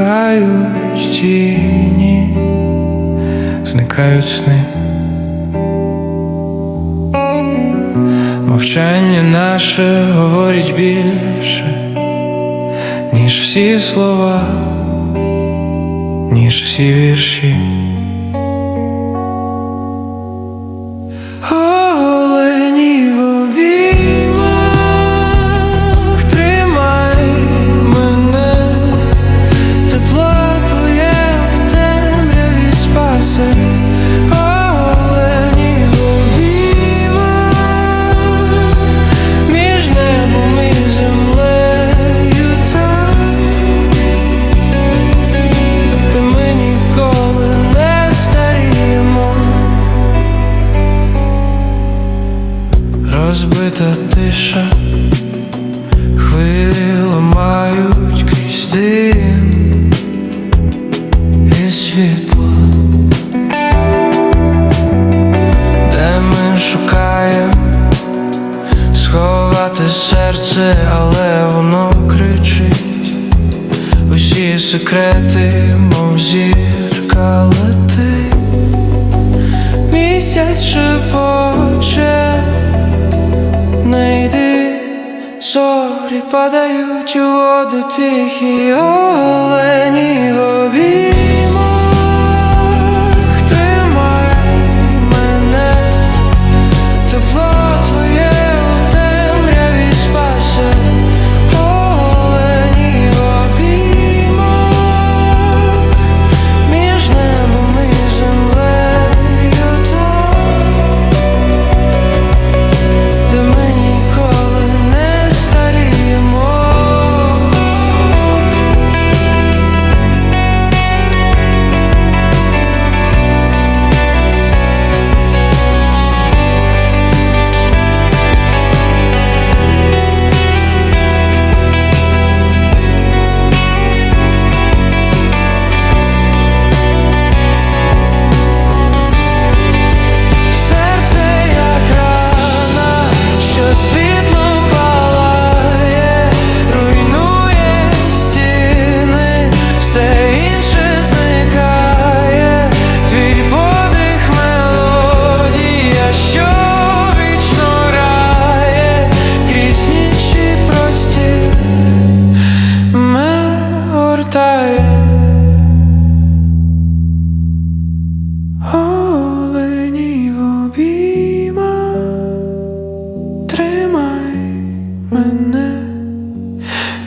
зникають тіні, зникають сни. Мовчання наше говорить більше, ніж всі слова, ніж всі вірші. Розбита тиша, хвилі ламають крізь дим і світло, де ми шукаємо? Сховати серце, але воно кричить. Усі секрети, мов зірка летить, місяць шепоче не йди, зорі падають у води тихі олені в обіймах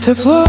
тепло